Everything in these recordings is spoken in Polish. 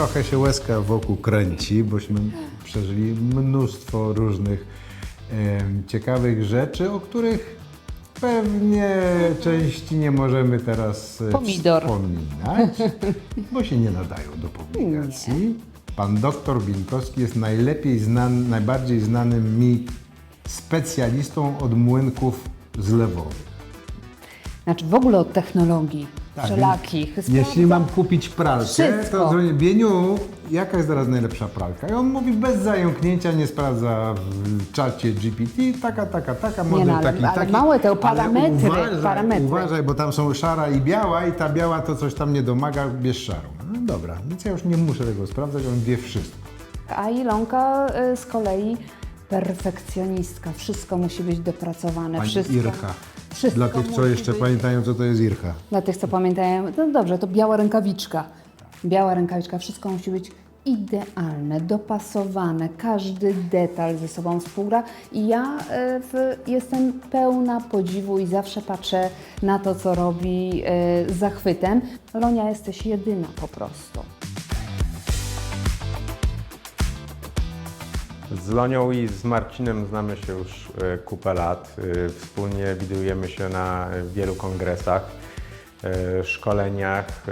trochę się łezka wokół kręci, bośmy przeżyli mnóstwo różnych em, ciekawych rzeczy, o których pewnie części nie możemy teraz e, Pomidor. wspominać, bo się nie nadają do publikacji. Pan doktor Binkowski jest najlepiej znany, najbardziej znanym mi specjalistą od młynków zlewowych. Znaczy w ogóle od technologii Tak, wszelakich. Jeśli mam kupić pralkę, Wszystko. to dzwonię, Bieniu, jaka jest teraz najlepsza pralka? I on mówi bez zająknięcia, nie sprawdza w czacie GPT, taka, taka, taka, model no, ale- taki, ale taki. małe te Ale parametry, uważaj, parametry. Uważaj, bo tam są szara i biała i ta biała to coś tam nie domaga, bierz szarą. No dobra, więc ja już nie muszę tego sprawdzać, on wie wszystko. A Ilonka y, z kolei perfekcjonistka. Wszystko musi być dopracowane. Pani wszystko, Ircha. Wszystko Dla tych, co musi jeszcze być- pamiętają, co to jest Ircha. Dla tych, co pamiętają, no dobrze, to biała rękawiczka. Biała rękawiczka, wszystko musi być idealne, dopasowane, każdy detal ze sobą współgra i ja y, w, jestem pełna podziwu i zawsze patrzę na to, co robi y, z zachwytem. Lonia, jesteś jedyna po prostu. Z Lonią i z Marcinem znamy się już e, kupę lat. E, Wspólnie widujemy się na wielu kongresach, e, szkoleniach.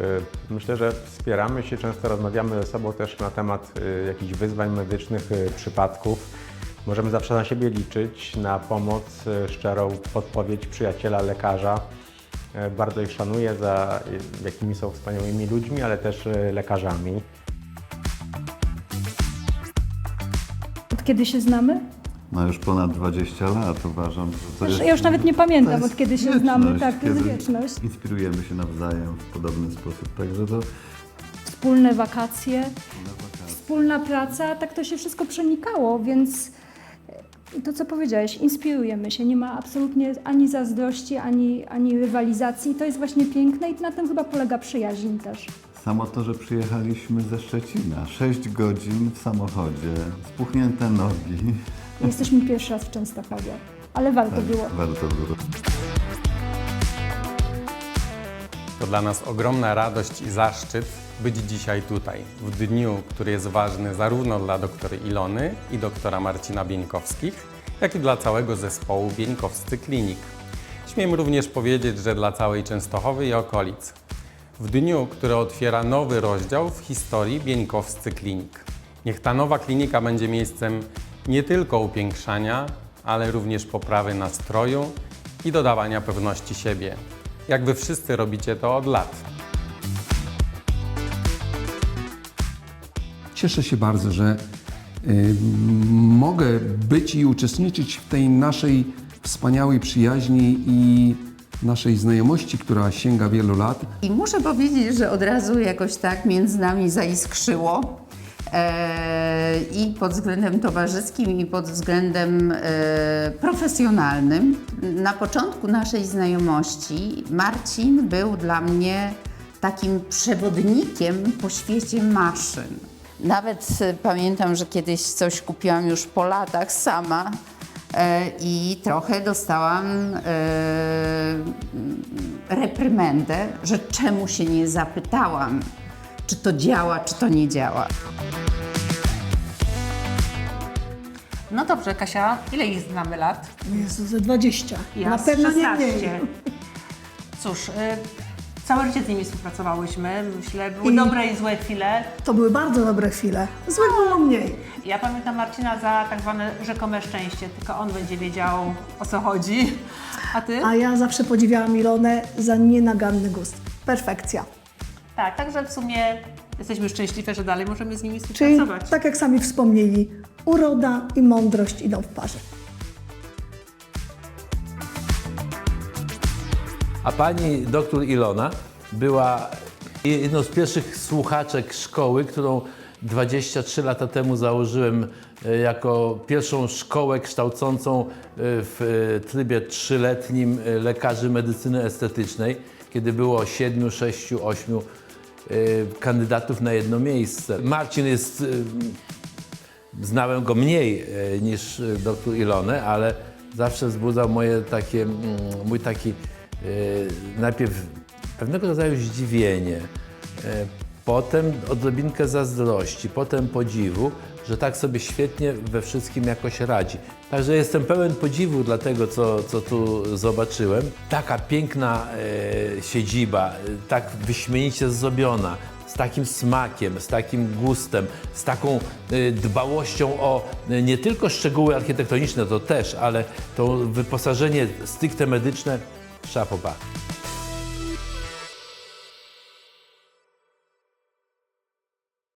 Myślę, że wspieramy się, często rozmawiamy ze sobą też na temat jakichś wyzwań medycznych, przypadków. Możemy zawsze na siebie liczyć, na pomoc, szczerą podpowiedź przyjaciela, lekarza. Bardzo ich szanuję za jakimi są wspaniałymi ludźmi, ale też lekarzami. Kiedy się znamy? No już ponad 20 lat uważam, że to Już- jest... ja już nawet nie pamiętam, od kiedy się znamy. Tak, to jest wieczność. Inspirujemy się nawzajem w podobny sposób, także to Wspólne wakacje, wspólna praca, tak to się wszystko przenikało, więc e, to, co powiedziałeś, inspirujemy się. Nie ma absolutnie ani zazdrości, ani, ani rywalizacji. To jest właśnie piękne i na tym chyba polega przyjaźń też. Samo to, że przyjechaliśmy ze Szczecina, 6 godzin w samochodzie, spuchnięte nogi, Jesteśmy pierwszy raz w Częstochowie, ale warto było. warto było. To dla nas ogromna radość i zaszczyt być dzisiaj tutaj, w dniu, który jest ważny zarówno dla doktor Ilony i doktora Marcina Bieńkowskich, jak i dla całego zespołu Bieńkowscy Klinik. Śmiem również powiedzieć, że dla całej Częstochowy i okolic. W dniu, który otwiera nowy rozdział w historii Bieńkowscy Klinik. Niech ta nowa klinika będzie miejscem nie tylko upiększania, ale również poprawy nastroju i dodawania pewności siebie. Jak wy wszyscy robicie to od lat. Cieszę się bardzo, że y, mogę być i uczestniczyć w tej naszej wspaniałej przyjaźni i naszej znajomości, która sięga wielu lat. I muszę powiedzieć, że od razu jakoś tak między nami zaiskrzyło. E, I pod względem towarzyskim, i pod względem e, profesjonalnym. Na początku naszej znajomości Marcin był dla mnie takim przewodnikiem po świecie maszyn. Nawet e, pamiętam, że kiedyś coś kupiłam już po latach sama i trochę dostałam e, reprymendę, że czemu się nie zapytałam, czy to działa, czy to nie działa. No dobrze, Kasia, ile ich znamy lat? Jezu, ze 20. Ja Na pewno nie 16. mniej. Cóż, y, całe życie z nimi współpracowałyśmy. Myślę, były I- dobre i złe chwile. To były bardzo dobre chwile. Złych było mniej. Ja pamiętam Marcina za tak zwane rzekome szczęście, tylko on będzie wiedział o co chodzi. A ty? A ja zawsze podziwiałam Ilonę za nienaganny gust. Perfekcja. Tak, także w sumie jesteśmy szczęśliwe, że dalej możemy z nimi Czyli współpracować. tak jak sami wspomnieli, uroda i mądrość idą w parze. A pani doktor Ilona była jedną z pierwszych słuchaczek szkoły, którą 23 lata temu założyłem e, jako pierwszą szkołę kształcącą e, w e, trybie trzyletnim lekarzy medycyny estetycznej, kiedy było 7, 6, 8 e, kandydatów na jedno miejsce. Marcin jest Znałem go mniej niż doktor Ilonę, ale zawsze wzbudzał moje takie, mm, mój taki najpierw pewnego rodzaju zdziwienie. E, potem odrobinkę zazdrości, potem podziwu, że tak sobie świetnie we wszystkim jakoś radzi. Także jestem pełen podziwu dla tego, co, co tu zobaczyłem. Taka piękna e, siedziba, e, tak wyśmienicie zdobiona, z takim smakiem, z takim gustem, z taką e, dbałością o e, nie tylko szczegóły architektoniczne, to też, ale to wyposażenie stricte medyczne, Chapeau bas.